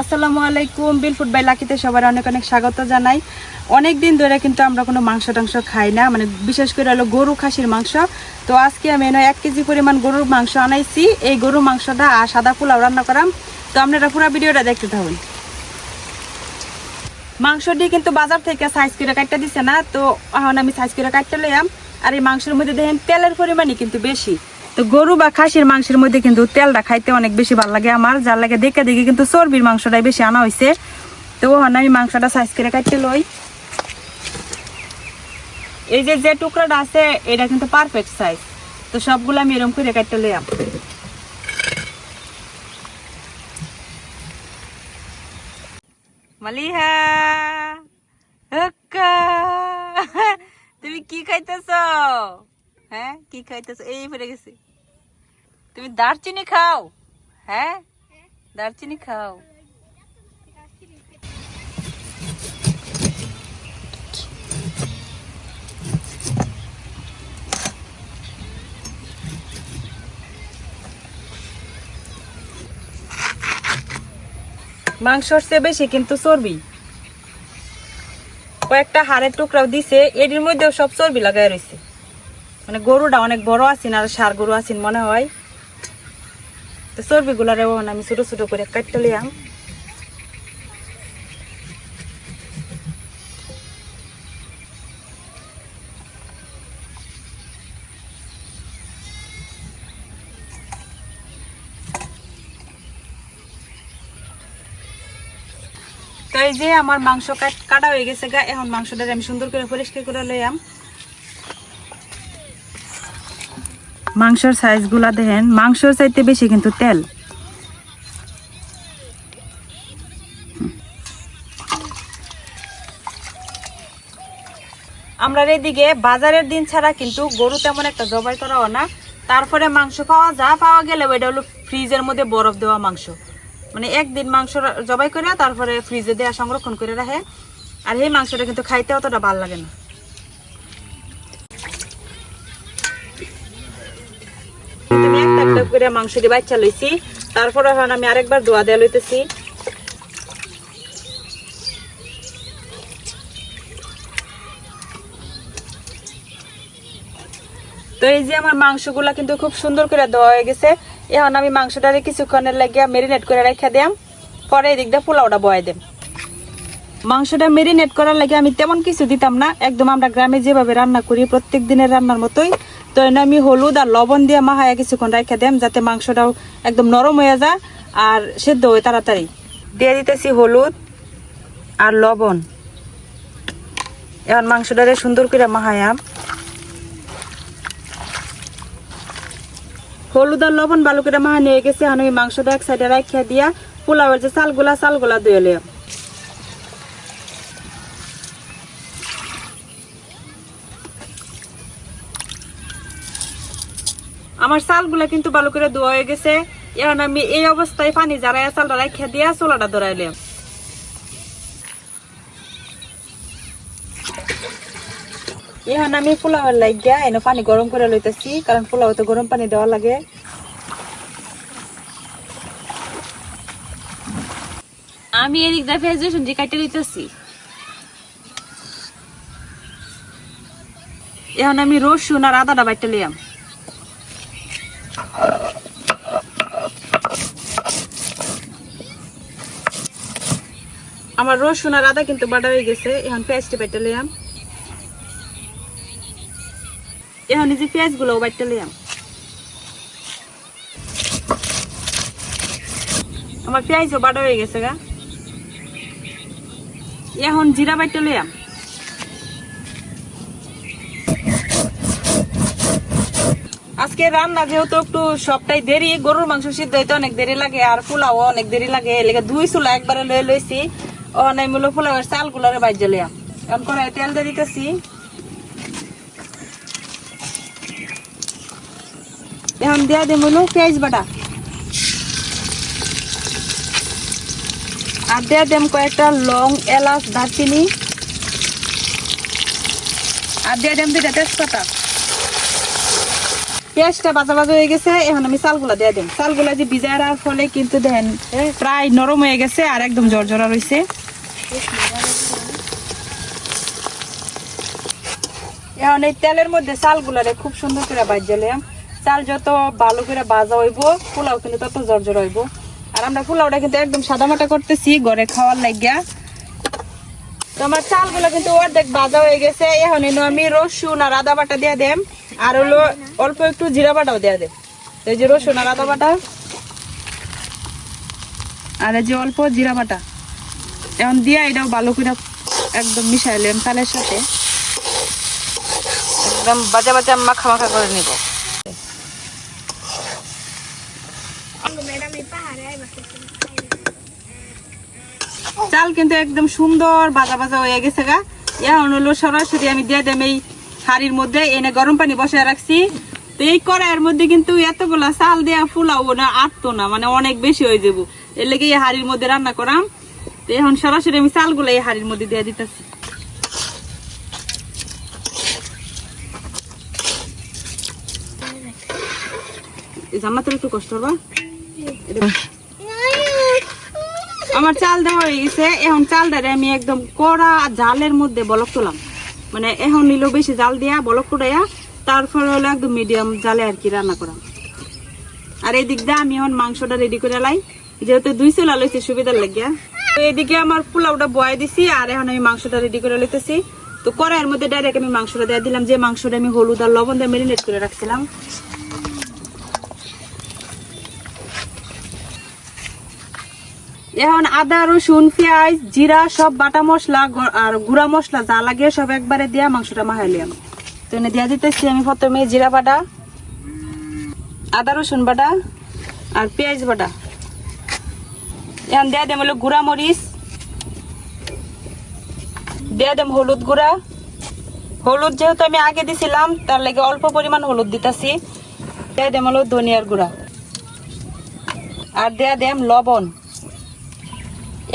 আসসালামু আলাইকুম বিলফুড বাই লাকিতে সবার অনেক অনেক স্বাগত জানাই। অনেক দিন ধরে কিন্তু আমরা কোনো মাংস টাংস খাই না মানে বিশেষ করে হলো গরু খাসির মাংস। তো আজকে আমি এনে এক কেজি পরিমাণ গরুর মাংস আনাইছি। এই গরুর মাংসটা আর সাদা পোলাও রান্না করাম। তো আপনারা পুরো ভিডিওটা দেখতে থাকুন। মাংসটি কিন্তু বাজার থেকে সাইজ করে কাটতে দিছে না, তো এখন আমি সাইজ করে কাটতে লইয়াম। আর এই মাংসের মধ্যে দেখেন তেলের পরিমাণই কিন্তু বেশি। তো গরু বা খাসির মাংসের মধ্যে কিন্তু তেলটা খাইতে অনেক বেশি ভালো লাগে আমার, যার লাগে দেখে দেখে কিন্তু চর্বির মাংসটাই বেশি আনা হয়েছে তো এখন আমি মাংসটা সাইজ করে কাটতে লই। এই যে যে টুকরাটা আছে, এটা কিন্তু পারফেক্ট সাইজ তো সবগুলো আমি এরকম করে কাটতে লইয়াম। মালিহা তুমি কি খাইতেছ? হ্যাঁ কি খাইতেছ? এই পড়ে গেছে। তুমি দারচিনি খাও। হ্যাঁ? দারচিনি খাও। মাংসর চেয়ে বেশি, কিন্তু চর্বি। কয়েকটা হাড়ের টুকরাও দিছে, এটির মধ্যেও সব চর্বি লাগাই রয়েছে মানে গরুটা অনেক বড় আছেন আর সার গরু আছেন মনে হয়। তো চর্বি গুলারে আমি ছোট ছোট করে কাটতে লিয়াম। তো এই যে আমার মাংস কাটা হয়ে গেছে গা, এখন মাংসটা আমি সুন্দর করে পরিষ্কার করে লইয়াম মাংসের সাইজগুলা দেখেন। মাংসর চাইতে বেশি কিন্তু তেল। আমরা এদিকে বাজারের দিন ছাড়া কিন্তু গরু তেমন একটা জবাই করাও না। তারপরে মাংস পাওয়া যা পাওয়া গেলে ওইটা হলো ফ্রিজের মধ্যে বরফ দেওয়া মাংস। মানে একদিন মাংস জবাই করে তারপরে ফ্রিজে দেওয়া সংরক্ষণ করে রাখে। আর এই মাংসটা কিন্তু খাইতে অতটা ভালো লাগে না। করে বাচ্চা লইছি। তারপরে এখন আমি আরেকবার দোয়া দেওয়া লইতেছি। তো এই যে আমার মাংসগুলা কিন্তু খুব সুন্দর করে দেওয়া হয়ে গেছে। এখন আমি মাংসটারে কিছুক্ষণের লাগিয়া মেরিনেট করে রেখে দিয়াম। পরে এদিক দিয়ে পোলাওটা বয়ে দেম। মাংসটা মেরিনেট করার লাগে আমি তেমন কিছু দিতাম না। একদম আমরা গ্রামে যেভাবে রান্না করি প্রত্যেক দিনের রান্নার মতোই তো এনে আমি হলুদ আর লবণ দিয়ে মাহায়া কিছুক্ষণ রেখে দেম যাতে মাংসটাও একদম নরম হয়ে যায় আর সেদ্ধ হয় তাড়াতাড়ি। দিয়ে দিতেছি হলুদ আর লবণ। এখন মাংসটারে সুন্দর করে মাহায়াম হলুদ আর লবণ ভালো করে মাহানি হয়ে গেছে। এখন মাংসটা এক সাইডে রাখিয়া দিয়া পোলাওয়ের যে চালগুলা চালগুলা ধুয়ে লিয়াম আমার চালগুলা কিন্তু ভালো করে ধোয়া হয়ে গেছে। এখন আমি এই অবস্থায় পানি জারাইয়া চালটা রাখিয়া দিয়া চোলাটা ধরাইলাম। এখন আমি পোলাওয়ের লাগিয়া এনে পানি গরম করে লইতেছি, কারণ পোলাও তো গরম পানি দেওয়া লাগে। আমি এদিক দিয়ে রসুন যে কাটে দিতেছি এখন আমি রসুন আর আদাটা বাইটে লিয়াম আমার রসুন আর আদা কিন্তু বাটা হয়ে গেছে। এখন পেঁয়াজটি বাইটে লিয়াম এখন এই যে পেঁয়াজগুলো বাইটে লিয়াম আমার পেঁয়াজও বাটা হয়ে গেছে গা। এখন জিরা বাইটে লিয়াম আজকে রান্না যেহেতু একটু সবটাই দেরি, গরুর মাংস সিদ্ধ হইতে অনেক দেরি লাগে আর পোলাও অনেক দেরি লাগে। লেগে দুই চুলা একবারে লয়ে লইছি। ও, নাই, মূল পোলাওয়ের চাল গুলারে বাইর জ্বলিয়া এখন করে তেল দিয়ে দিতেছি। এখন দিয়া দে মূল, পেঁয়াজ বাটা। আর দিয়া দেম কয়েকটা লং এলাচ, দারচিনি। আর দিয়া দেম দুইটা তেজপাতা। পেঁয়াজটা বাজা বাজা হয়ে গেছে, এখন আমি চালগুলা দিয়ে দেন চালগুলা যে ভিজায় রাখার ফলে কিন্তু দেন প্রায় নরম হয়ে গেছে আর একদম জর্জরা রয়েছে এখন এই তেলের মধ্যে চালগুলারে খুব সুন্দর করে বাজালাম চাল যত ভালো করে বাজা হইব, পোলাও কিন্তু তত জর্জর হইব। আর আমরা পোলাওটা কিন্তু একদম সাদা সাদামাটা করতেছি, ঘরে খাওয়ার লাগিয়া। তো আমার চালগুলো কিন্তু অর্ধেক বাজা হয়ে গেছে এখন আমি রসুন আর আদা বাটা দিয়ে দেম। আর হলো অল্প একটু জিরা বাটাও দিয়ে দেব এই যে রসুন আর আদা বাটা। আর এই যে অল্প জিরা বাটা। এখন দিয়া এটাও ভালো করে একদম মিশাইলাম চালের সাথে। একদম বাজা বাজা মাখা মাখা করে নিব। চাল কিন্তু একদম সুন্দর বাজা বাজা হয়ে গেছে গা। এখন হলো সরাসরি আমি দিয়ে দেম এই হাড়ির মধ্যে এনে গরম পানি বসায় রাখছি। তো এই কড়াইয়ের মধ্যে কিন্তু এতগুলা চাল দেয়া ফুলাও না, আটতো না মানে অনেক বেশি হয়ে যাব। এর লেগে এই হাড়ির মধ্যে রান্না করাম। তো এখন সরাসরি আমি চালগুলো এই হাড়ির মধ্যে দিয়ে দিতেছি। একটু কষ্ট আমার চাল দেওয়া হয়ে গেছে। এখন চাল চালটারে আমি একদম কড়া জালের মধ্যে বলক তোলাম। মানে এখন নিল বেশি জাল দিয়া, বলক কুড়াইয়া, তারপরে হলো একদম মিডিয়াম জালে আর কি রান্না করা। আর এই দিকটা আমি এখন মাংসটা রেডি করে লাই। যেহেতু দুই চুলা লইছে সুবিধার লাগিয়া। তো এদিকে আমার পোলাওটা বয়ে দিছি, আর এখন আমি মাংসটা রেডি করে লইতেছি। তো কড়াইয়ের মধ্যে ডাইরেক্ট আমি মাংসটা দিয়ে দিলাম, যে মাংসটা আমি হলুদ আর লবণ দিয়ে মেরিনেট করে রাখছিলাম। এখন আদা, রসুন, পেঁয়াজ, জিরা, সব বাটা মশলা আর গুঁড়া মশলা যা লাগে সব একবারে দিয়া মাংসটা মাহাইলাম তো এনে দিয়া দিতেছি আমি প্রথমে জিরা বাটা, আদা, রসুন বাটা, আর পেঁয়াজ বাটা। এখন দিয়া দেম হলো গুঁড়া মরিচ, দিয়া দেম হলুদ গুঁড়া। হলুদ যেহেতু আমি আগে দিছিলাম, তার লাগে অল্প পরিমাণ হলুদ দিতাছি। দিয়া দেম হলো ধনিয়ার গুঁড়া। আর দেয়া দেম লবণ।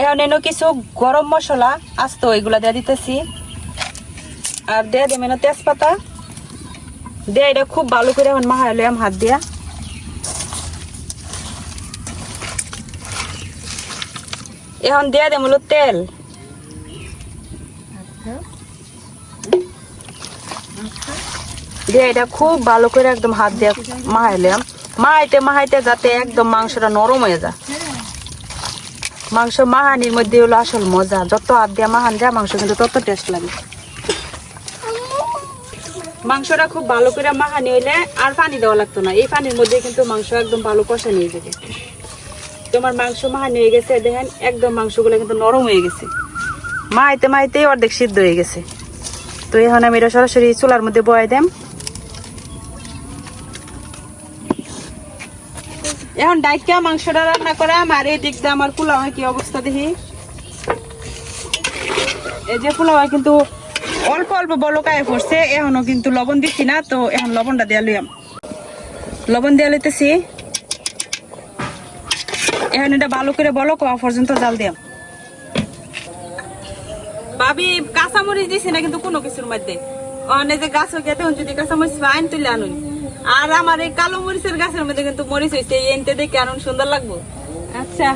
এখন এনো কিছু গরম মশলা, আস্ত এগুলা দিয়ে দিতেছি। আর দিয়ে দেবেন এনো তেজপাতা। দিয়ে এটা খুব ভালো করে এখন মাহাইলাম হাত দিয়া। এখন দিয়ে দেব তেল। দিয়ে এটা খুব ভালো করে একদম হাত দিয়ে মাহাইলাম মাহাইতে মাহাইতে যাতে একদম মাংসটা নরম হয়ে যায়। মাংস মাহানির মধ্যে হলো আসল মজা। যত হাত দিয়া মাহান যায়, মাংস কিন্তু তত টেস্ট লাগে। মাংসটা খুব ভালো করে মাহানি হইলে আর পানি দেওয়া লাগতো না। এই পানির মধ্যে কিন্তু মাংস একদম ভালো কষা নিয়ে যাবে। তোমার মাংস মাহানি হয়ে গেছে, দেখেন একদম মাংসগুলো কিন্তু নরম হয়ে গেছে। মাইতে মাইতে অর্ধেক সিদ্ধ হয়ে গেছে। তো এখন আমি এটা সরাসরি চুলার মধ্যে বয়ে দেম। এখন ডাইকা মাংসটা রান্না করাম আর এই দিক দিয়ে আমার পোলাও কি অবস্থা দেখি। এই যে পোলাও কিন্তু অল্প অল্প বলকায় পড়ছে, এখনও কিন্তু লবণ দিচ্ছি না, তো এখন লবণটা দেওয়া লইয়াম। লবণ দেওয়া লইতেছি। এখন এটা ভালো করে বলক হওয়া পর্যন্ত জাল দিয়াম। ভাবি, কাঁচামরিচ দিছি না কিন্তু কোনো কিছুর মধ্যে। অনেক যে গাছ খেতে যদি কাঁচামরিচ আইন তুলে আনুন। আর আমার এই কালো মরিচের গাছের মধ্যে কিন্তু মরিচ হয়েছে এই এনতে দেখে আনুন সুন্দর লাগবো। আচ্ছা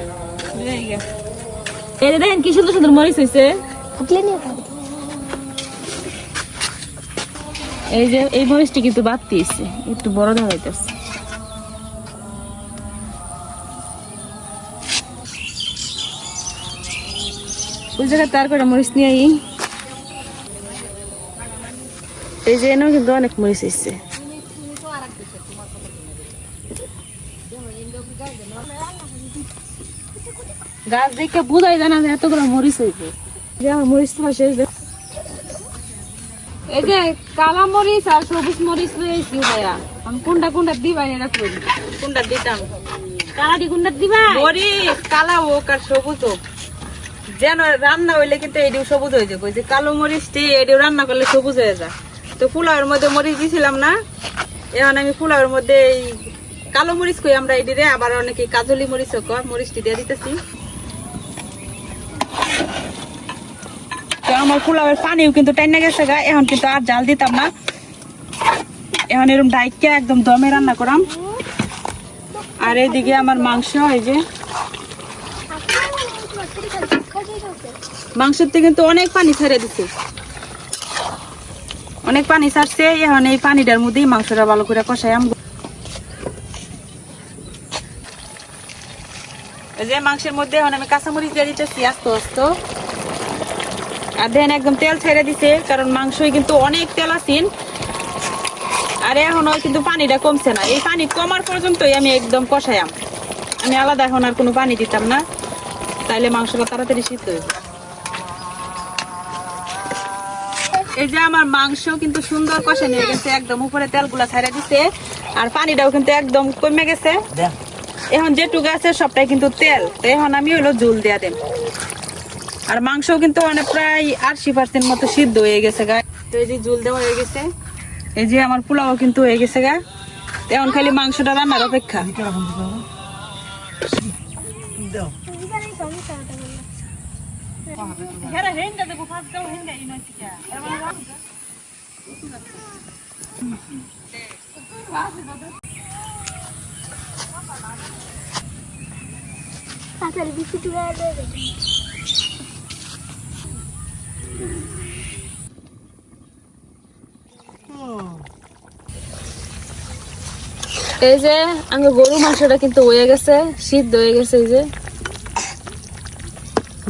এই দেখেন কি সুন্দর সুন্দর মরিচ হয়েছে এই যে এই মরিচটি কিন্তু বাদ দিয়েছে একটু বড় দেখা যাইতেছে ওই জায়গায় তার করে মরিচ নিয়ে আই। এই যে এনেও কিন্তু অনেক মরিচ এসছে গাছ দেখে বুঝাই জানা যে এতগুলো মরিচ যে আমার মরিচ তো শেষ দেখ এই যে কালা মরিচ আর সবুজ মরিচ লইছি ভাইয়া। আমি কোনটা কোনটা দিবা এটা করি কোনটা দিতাম? কালাটি কোনটা দিবা? মরিচ কালা হোক আর সবুজ হোক। যেন রান্না হইলে কিন্তু এটিও সবুজ হয়ে যাবে। যে কালো মরিচটি এটিও রান্না করলে সবুজ হয়ে যায়। তো পোলাওয়ের মধ্যে মরিচ দিছিলাম না। এখন আমি পোলাওয়ের মধ্যে এই কালো মরিচ কই আমরা এটি রে আবার অনেকে কাজলি মরিচও কয় মরিচটি দিয়ে দিতেছি। আমার পোলাওয়ের পানিও কিন্তু টাইনা গেছে গা, এখন কিন্তু আর জাল দিতাম না। এখন এরকম ডাইকে একদম দমে রান্না করাম। আর এইদিকে আমার মাংস, এই যে। মাংসের থেকে কিন্তু অনেক পানি ছেড়ে দিছে। অনেক পানি ছাড়ছে, এখন এই পানিটার মধ্যেই মাংসটা ভালো করে কষাই আম যে মাংসের মধ্যে এখন আমি কাঁচামরিচ দিয়ে দিতেছি আস্তে আস্তে। আর দেন একদম তেল ছেড়ে দিছে কারণ মাংসই কিন্তু অনেক তেল আছেন আর এখনও কিন্তু পানিটা কমছে না। এই পানি কমার পর্যন্তই আমি একদম কষাইয়াম। আমি আলাদা এখন আর কোনো পানি দিতাম না। তাইলে মাংসটা তাড়াতাড়ি সিদ্ধ হয়ে যাবে। এই যে আমার মাংস কিন্তু সুন্দর কষে নিয়ে গেছে একদম উপরে তেলগুলা ছাড়া দিছে আর পানিটাও কিন্তু একদম কমে গেছে। এখন যেটুকু আছে সবটাই কিন্তু তেল। তো এখন আমি হলো জুল দেয়া দেন। আর মাংসও কিন্তু মানে প্রায় আশি পার্সেন্ট মতো সিদ্ধ হয়ে গেছে গা। তো এই যে জুল দেওয়া হয়ে গেছে। এই যে আমার পোলাও কিন্তু হয়ে গেছে গা। এখন খালি মাংসটা রান্নার অপেক্ষা। তাড়াতাড়ি বিস্কুট দেবে এই যে আঙ্গ গরু মাংসটা কিন্তু হয়ে গেছে সিদ্ধ হয়ে গেছে এই যে।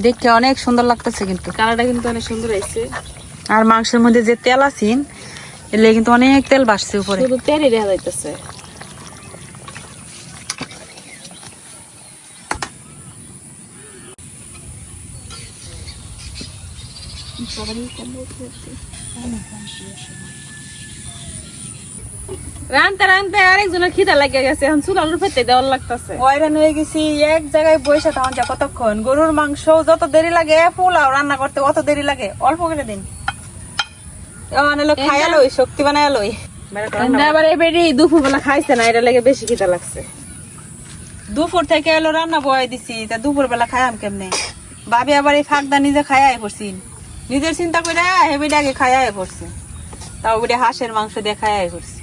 দেখতে অনেক সুন্দর লাগতেছে কিন্তু। কালারটা কিন্তু অনেক সুন্দর হয়েছে। আর মাংসের মধ্যে যে তেল আছেন এলে কিন্তু অনেক তেল বাড়ছে উপরে। শুধু তেলই দেখা যাইতেছে। রানতে রানতে আরেকজনের খিদা লাগিয়ে গেছে। এখন চুলার উপরে দেওয়ার লাগতেছে। হয়রান হয়ে গেছি এক জায়গায় বসে তখন যা কতক্ষণ। গরুর মাংস যত দেরি লাগে পোলাও রান্না করতে অত দেরি লাগে। অল্প করে দিন। এলো খাইয়া লই শক্তি বানায় লই আবার এবারে দুপুর বেলা খাইছে না এটা লেগে বেশি খিদা লাগছে। দুপুর থেকে এলো রান্না বয়ে দিছি তা দুপুর বেলা খাইয়াম কেমনে? ভাবি আবার এই ফাঁকদা নিজে খাইয়াই পড়ছি। নিজের চিন্তা করে হেবিটা আগে খাইয়াই পড়ছে। তাও ওইটা হাঁসের মাংস দিয়ে খাইয়াই পড়ছি।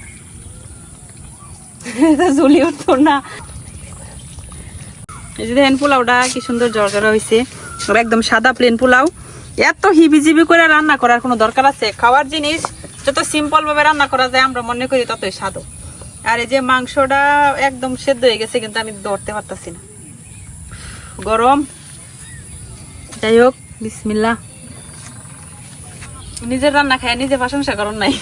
ঝুলি উঠতো না। এই যে দেখেন পোলাওটা কি সুন্দর জর্জরা হয়েছে একদম সাদা প্লেন পোলাও। এত হিবিজিবি করে রান্না করার কোনো দরকার আছে? খাওয়ার জিনিস যত সিম্পল ভাবে রান্না করা যায়, আমরা মনে করি ততই স্বাদও আর এই যে মাংসটা একদম সেদ্ধ হয়ে গেছে, কিন্তু আমি ধরতে পারতাছি না। গরম। যাই হোক বিসমিল্লা নিজের রান্না খায়, নিজে প্রশংসা করুন নাই।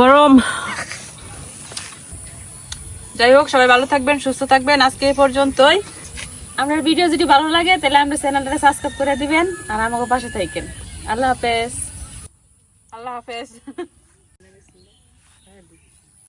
গরম। যাই হোক, সবাই ভালো থাকবেন, সুস্থ থাকবেন। আজকে এই পর্যন্তই। আপনার ভিডিও যদি ভালো লাগে, তাহলে আমরা চ্যানেলটা সাবস্ক্রাইব করে দিবেন। আর আমাকে পাশে থাকেন। আল্লাহ হাফেজ। আল্লাহ হাফেজ।